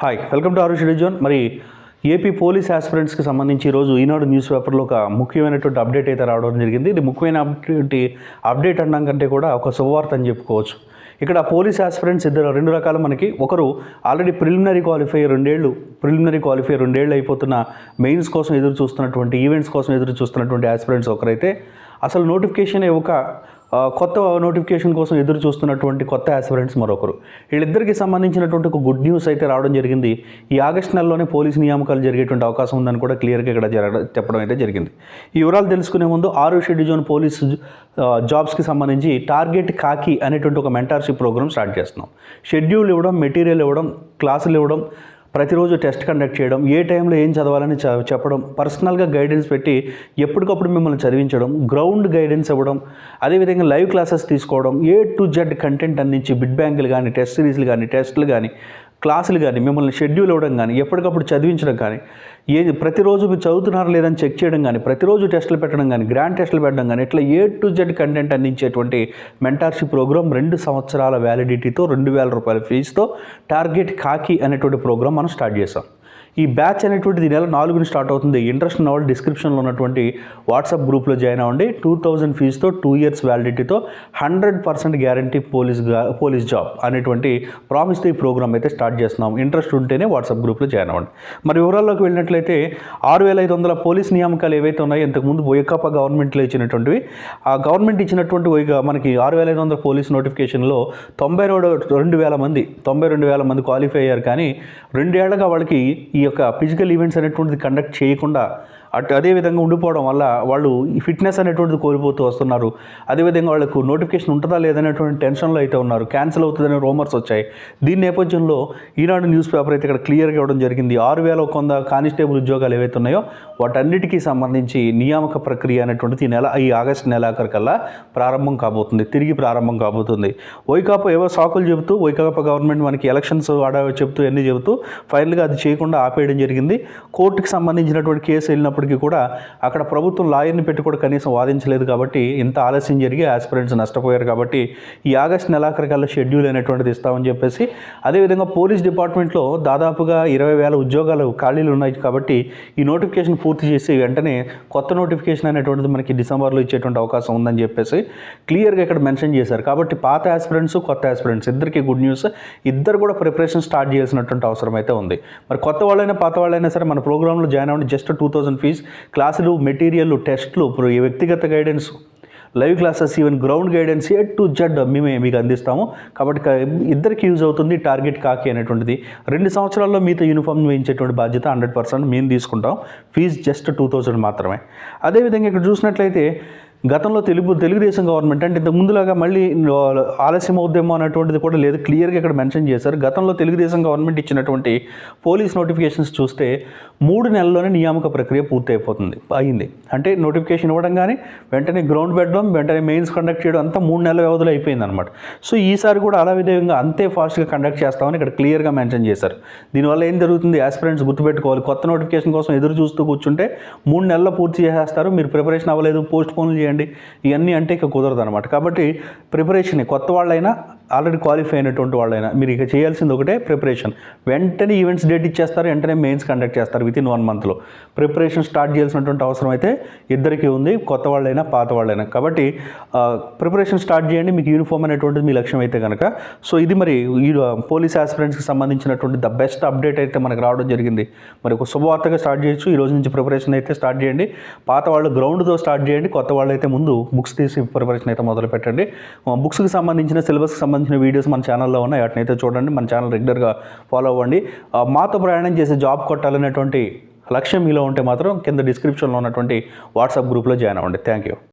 Hi welcome to Arush షెడ్యూజన్ మరి AP police ఆస్పిరెంట్స్కి సంబంధించి ఈరోజు ఈనాడు న్యూస్ పేపర్లో ఒక ముఖ్యమైనటువంటి అప్డేట్ అయితే రావడం జరిగింది. ఇది ముఖ్యమైన అప్డేట్ అప్డేట్ అన్నాం కంటే కూడా ఒక శుభవార్త అని చెప్పుకోవచ్చు. ఇక్కడ పోలీస్ ఆస్పిరెంట్స్ ఇద్దరు రెండు రకాలు మనకి. ఒకరు ఆల్రెడీ ప్రిలిమినరీ క్వాలిఫై రెండేళ్ళు ప్రిలిమినరీ క్వాలిఫై రెండేళ్ళు అయిపోతున్న మెయిన్స్ కోసం ఎదురు చూస్తున్నటువంటి ఈవెంట్స్ కోసం ఎదురు చూస్తున్నటువంటి ఆస్పిరెంట్స్ ఒకరైతే. అసలు నోటిఫికేషన్ ఒక కొత్త నోటిఫికేషన్ కోసం ఎదురు చూస్తున్నటువంటి కొత్త యాస్పిరెంట్స్ మరొకరు. వీళ్ళిద్దరికి సంబంధించినటువంటి ఒక గుడ్ న్యూస్ అయితే రావడం జరిగింది. ఈ ఆగస్ట్ నెలలోనే పోలీస్ నియామకాలు జరిగేటువంటి అవకాశం ఉందని కూడా క్లియర్గా ఇక్కడ జరగ చెప్పడం అయితే జరిగింది. ఈ వివరాలు తెలుసుకునే ముందు ఆరు షెడ్యూజోన్ పోలీస్ పోలీసు జాబ్స్కి సంబంధించి టార్గెట్ కాకి అనేటువంటి ఒక మెంటార్షిప్ ప్రోగ్రామ్ స్టార్ట్ చేస్తున్నాం. షెడ్యూల్ ఇవ్వడం మెటీరియల్ ఇవ్వడం క్లాసులు ఇవ్వడం ప్రతిరోజు టెస్ట్ కండక్ట్ చేయడం ఏ టైంలో ఏం చదవాలని చెప్పడం పర్సనల్గా గైడెన్స్ పెట్టి ఎప్పటికప్పుడు మిమ్మల్ని చదివించడం గ్రౌండ్ గైడెన్స్ ఇవ్వడం అదేవిధంగా లైవ్ క్లాసెస్ తీసుకోవడం ఏ టు జెడ్ కంటెంట్ అందించి బిడ్ బ్యాంకులు కానీ టెస్ట్ సిరీస్లు కానీ టెస్టులు కానీ క్లాసులు కానీ మిమ్మల్ని షెడ్యూల్ ఇవ్వడం కానీ ఎప్పటికప్పుడు చదివించడం కానీ ఏది ప్రతిరోజు మీరు చదువుతున్నారా లేదని చెక్ చేయడం కానీ ప్రతిరోజు టెస్టులు పెట్టడం కానీ గ్రాండ్ టెస్టులు పెట్టడం కానీ ఇట్లా ఏ టు జెడ్ కంటెంట్ అందించేటువంటి మెంటార్షిప్ ప్రోగ్రామ్ రెండు సంవత్సరాల వ్యాలిడిటీతో రెండు వేల రూపాయల ఫీజుతో టార్గెట్ కాకి అనేటువంటి ప్రోగ్రామ్ మనం స్టార్ట్ చేసాం ఈ బ్యాచ్ అనేటువంటిది నెల నాలుగుని స్టార్ట్ అవుతుంది. ఇంట్రెస్ట్ ఉన్న వాళ్ళు డిస్క్రిప్షన్లో ఉన్నటువంటి వాట్సాప్ గ్రూప్లో జాయిన్ అవ్వండి. టూ థౌజండ్ ఫీజుతో two years వ్యాలిడిటీతో hundred percent guarantee police police job అనేటువంటి ప్రామిస్తో ఈ ప్రోగ్రామ్ అయితే స్టార్ట్ చేస్తున్నాం. ఇంట్రెస్ట్ ఉంటేనే వాట్సాప్ గ్రూప్లో జాయిన్ అవ్వండి. మరి వివరాల్లోకి వెళ్ళినట్లయితే ఆరు వేల ఐదు వందల పోలీస్ నియామకాలు ఏవైతే ఉన్నాయో ఇంతకుముందు వైకాపా గవర్నమెంట్లో ఇచ్చినటువంటివి ఆ గవర్నమెంట్ ఇచ్చినటువంటి మనకి ఆరు వేల ఐదు వందల పోలీస్ నోటిఫికేషన్లో తొంభై రెండు రెండు వేల మంది తొంభై రెండు వేల మంది క్వాలిఫై అయ్యారు. కానీ రెండేళ్ళుగా వాళ్ళకి ఈ యొక్క ఫిజికల్ ఈవెంట్స్ అనేటువంటిది కండక్ట్ చేయకుండా అటు అదే విధంగా ఉండిపోవడం వల్ల వాళ్ళు ఈ ఫిట్నెస్ అనేటువంటిది కోల్పోతూ వస్తున్నారు. అదేవిధంగా వాళ్ళకు నోటిఫికేషన్ ఉంటుందా లేదనేటువంటి టెన్షన్లో అయితే ఉన్నారు. క్యాన్సిల్ అవుతుందనే రూమర్స్ వచ్చాయి. దీని నేపథ్యంలో ఈనాడు న్యూస్ పేపర్ అయితే ఇక్కడ క్లియర్గా ఇవ్వడం జరిగింది. ఆరు వేల ఒక వంద కానిస్టేబుల్ ఉద్యోగాలు ఏవైతే ఉన్నాయో వాటన్నిటికీ సంబంధించి నియామక ప్రక్రియ అనేటువంటిది ఈ నెల ఈ ఆగస్టు నెలాఖరికల్లా ప్రారంభం కాబోతుంది. తిరిగి ప్రారంభం కాబోతుంది. వైకాపా ఏవో సాకులు చెబుతూ వైకాపా గవర్నమెంట్ మనకి ఎలక్షన్స్ ఆడ చెబుతూ అన్నీ చెబుతూ ఫైనల్గా అది చేయకుండా ఆపేయడం జరిగింది. కోర్టుకి సంబంధించినటువంటి కేసు వెళ్ళినప్పుడు వెళ్ళినప్పటికీ కూడా అక్కడ ప్రభుత్వం లాయర్ని పెట్టి కూడా కనీసం వాదించలేదు కాబట్టి ఇంత ఆలస్యం జరిగి ఆస్పిరెంట్స్ నష్టపోయారు కాబట్టి ఈ ఆగస్ట్ నెలాఖరికల్లా షెడ్యూల్ అనేటువంటిది ఇస్తామని చెప్పేసి అదేవిధంగా పోలీస్ డిపార్ట్మెంట్లో దాదాపుగా ఇరవై వేల ఉద్యోగాలు ఖాళీలు ఉన్నాయి కాబట్టి ఈ నోటిఫికేషన్ పూర్తి చేసి వెంటనే కొత్త నోటిఫికేషన్ అనేటువంటిది మనకి డిసెంబర్లో ఇచ్చేటువంటి అవకాశం ఉందని చెప్పేసి క్లియర్గా ఇక్కడ మెన్షన్ చేశారు. కాబట్టి పాత ఆస్పిరెంట్స్ కొత్త ఆస్పిరెంట్స్ ఇద్దరికి గుడ్ న్యూస్. ఇద్దరు కూడా ప్రిపరేషన్ స్టార్ట్ చేసినటువంటి అవసరం అయితే ఉంది. మరి కొత్త వాళ్ళైనా పాత వాళ్ళైనా సరే మన ప్రోగ్రాంలో జాయిన్ అవ్వండి. జస్ట్ టూ థౌసండ్ ఫీజ్ క్లాసులు మెటీరియల్ టెస్ట్లు ఇప్పుడు ఈ వ్యక్తిగత guidance live classes even ground guidance A to Z మేమే మీకు అందిస్తాము. కాబట్టి ఇద్దరికి యూజ్ అవుతుంది టార్గెట్ కాకి అనేటువంటిది. రెండు సంవత్సరాల్లో మీతో యూనిఫామ్ వేయించేటువంటి బాధ్యత హండ్రెడ్ పర్సెంట్ మేము తీసుకుంటాం. ఫీజు జస్ట్ టూ థౌజండ్ మాత్రమే. అదేవిధంగా ఇక్కడ చూసినట్లయితే గతంలో తెలుగు తెలుగుదేశం గవర్నమెంట్ అంటే ఇంతకు ముందులాగా మళ్ళీ ఆలస్యం అవుద్దేమో అన్నటువంటిది కూడా లేదు. క్లియర్గా ఇక్కడ మెన్షన్ చేశారు. గతంలో తెలుగుదేశం గవర్నమెంట్ ఇచ్చినటువంటి పోలీస్ నోటిఫికేషన్స్ చూస్తే మూడు నెలల్లోనే నియామక ప్రక్రియ పూర్తి అయిపోతుంది అయింది అంటే నోటిఫికేషన్ ఇవ్వడం కానీ వెంటనే గ్రౌండ్ పెట్టడం వెంటనే మెయిన్స్ కండక్ట్ చేయడం అంతా మూడు నెలల వ్యవధిలో అయిపోయింది అనమాట సో ఈసారి కూడా అలా విధంగా అంతే ఫాస్ట్గా కండక్ట్ చేస్తామని ఇక్కడ క్లియర్గా మెన్షన్ చేశారు. దీనివల్ల ఏం జరుగుతుంది? ఆస్పిరెంట్స్ గుర్తుపెట్టుకోవాలి. కొత్త నోటిఫికేషన్ కోసం ఎదురు చూస్తూ కూర్చుంటే మూడు నెలల్లో పూర్తి చేసేస్తారు. మీరు ప్రిపరేషన్ అవ్వలేదు పోస్ట్ పోన్లు చేయండి. ఇవన్నీ అంటే ఇక కుదరదు అనమాట కాబట్టి ప్రిపరేషన్ కొత్త వాళ్ళైనా ఆల్రెడీ క్వాలిఫై అయినటువంటి వాళ్ళైనా మీరు ఇక చేయాల్సింది ఒకటే ప్రిపరేషన్. వెంటనే ఈవెంట్స్ డేట్ ఇచ్చేస్తారు వెంటనే మెయిన్స్ కండక్ట్ చేస్తారు విత్ ఇన్ వన్ మంత్లో ప్రిపరేషన్ స్టార్ట్ చేయాల్సినటువంటి అవసరం అయితే ఇద్దరికి ఉంది కొత్త వాళ్ళైనా పాత వాళ్ళైనా. కాబట్టి ప్రిపరేషన్ స్టార్ట్ చేయండి మీకు యూనిఫామ్ అనేటువంటిది మీ లక్ష్యం అయితే కనుక సో ఇది మరి ఈ పోలీస్ ఆస్పిరెంట్స్కి సంబంధించినటువంటి ద బెస్ట్ అప్డేట్ అయితే మనకు రావడం జరిగింది. మరి ఒక శుభవార్తగా స్టార్ట్ చేయొచ్చు ఈ రోజు నుంచి ప్రిపరేషన్ అయితే స్టార్ట్ చేయండి. పాత వాళ్ళు గ్రౌండ్తో స్టార్ట్ చేయండి కొత్త వాళ్ళు అయితే ముందు బుక్స్ తీసి ప్రిపరేషన్ అయితే మొదలు పెట్టండి బుక్స్కి సంబంధించిన సిలబస్కి సంబంధించిన వీడియోస్ మన ఛానల్లో ఉన్నాయి. వాటినైతే చూడండి. మన ఛానల్ రెగ్యులర్గా ఫాలో అవ్వండి. మాతో ప్రయాణం చేసి జాబ్ కొట్టాలనేటువంటి లక్ష్యం మీలో ఉంటే మాత్రం కింద డిస్క్రిప్షన్లో ఉన్నటువంటి వాట్సాప్ గ్రూప్లో జాయిన్ అవ్వండి. Thank you